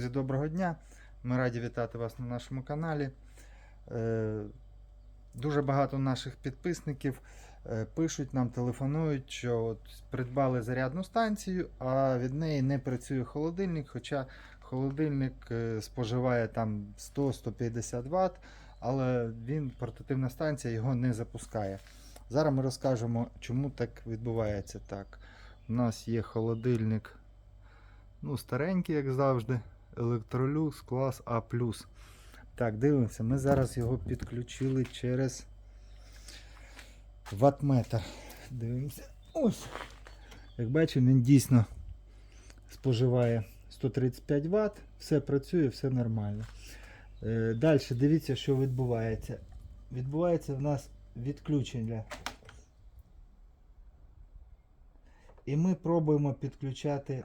Друзі, доброго дня! Ми раді вітати вас на нашому каналі. Е, Дуже багато наших підписників е, пишуть нам, телефонують, що от придбали зарядну станцію, а від неї не працює холодильник, хоча холодильник е, споживає там 100-150 Вт, але він, портативна станція, його не запускає. Зараз ми розкажемо, чому так відбувається так. У нас є холодильник ну, старенький, як завжди. Electrolux клас А. Так, дивимося, ми зараз його підключили через ватметр. Дивимося. Ось. Як бачимо, він дійсно споживає 135 Вт, все працює, все нормально. Е, Далі дивіться, що відбувається. Відбувається в нас відключення. І ми пробуємо підключати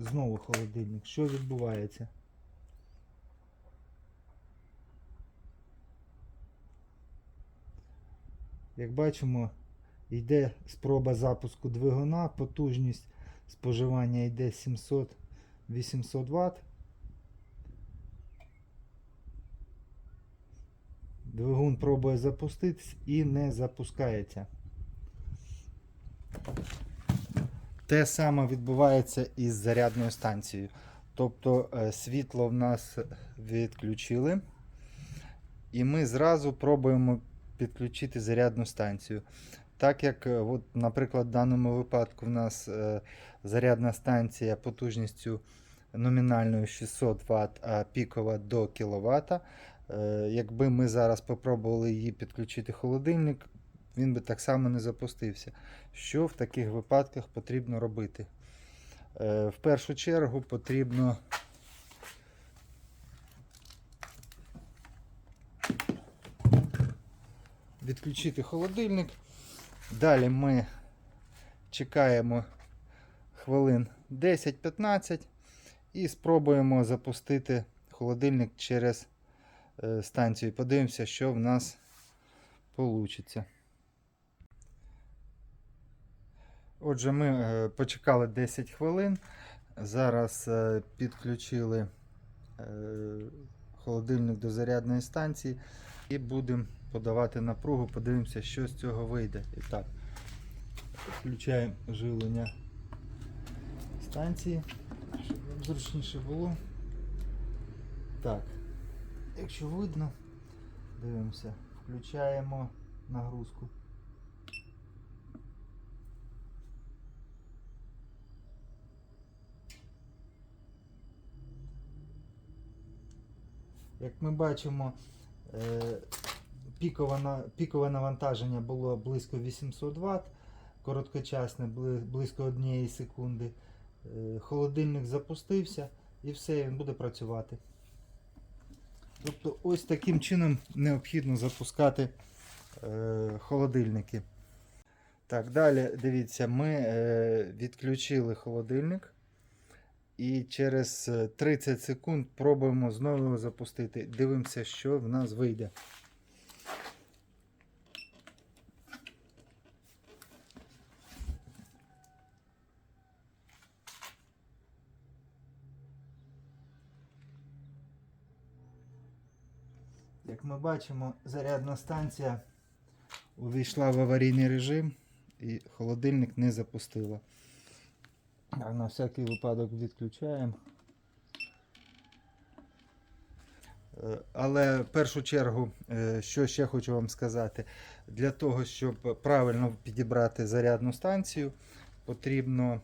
знову холодильник. Що відбувається? Як бачимо, йде спроба запуску двигуна, потужність споживання йде 700-800 Вт. Двигун пробує запуститись і не запускається. Те саме відбувається із зарядною станцією. Тобто е, світло в нас відключили, і ми зразу пробуємо підключити зарядну станцію. Так як, е, от, наприклад, в даному випадку в нас е, зарядна станція потужністю номінальною 600 Вт, а пікова до кВт. Е, якби ми зараз спробували її підключити холодильник, він би так само не запустився. Що в таких випадках потрібно робити? Е, В першу чергу потрібно відключити холодильник. Далі ми чекаємо хвилин 10-15 і спробуємо запустити холодильник через е, станцію. Подивимося, що в нас вийде. Отже, ми е, почекали 10 хвилин. Зараз е, підключили е, холодильник до зарядної станції і будемо подавати напругу, подивимося, що з цього вийде. І так, включаємо живлення станції, щоб вам зручніше було. Так, якщо видно, дивимося, включаємо нагрузку. Як ми бачимо, е, пікове, навантаження було близько 800 Вт, короткочасне близько 1 секунди. Е, Холодильник запустився і все, він буде працювати. Тобто ось таким чином необхідно запускати е, холодильники. Так, далі дивіться, ми відключили холодильник. І через е, 30 секунд пробуємо знову запустити. Дивимося, що в нас вийде. Як ми бачимо, зарядна станція увійшла в аварійний режим і холодильник не запустила. На всякий випадок відключаємо. Е, Але в першу чергу, е, що ще хочу вам сказати, для того, щоб правильно підібрати зарядну станцію, потрібно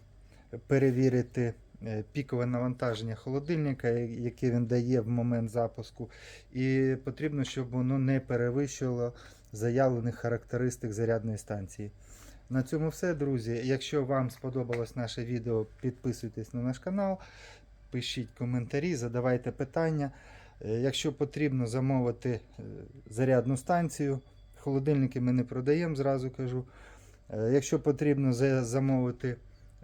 перевірити е, пікове навантаження холодильника, яке він дає в момент запуску. І потрібно, щоб воно не перевищувало заявлених характеристик зарядної станції. На цьому все, друзі. Якщо вам сподобалось наше відео, підписуйтесь на наш канал, пишіть коментарі, задавайте питання. Е, Якщо потрібно замовити е, зарядну станцію, холодильники ми не продаємо, зразу кажу. Е, Якщо потрібно замовити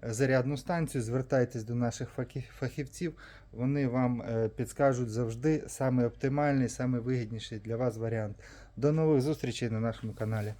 зарядну станцію, звертайтесь до наших фахівців, вони вам підскажуть завжди саме оптимальний, саме вигідніший для вас варіант. До нових зустрічей на нашому каналі.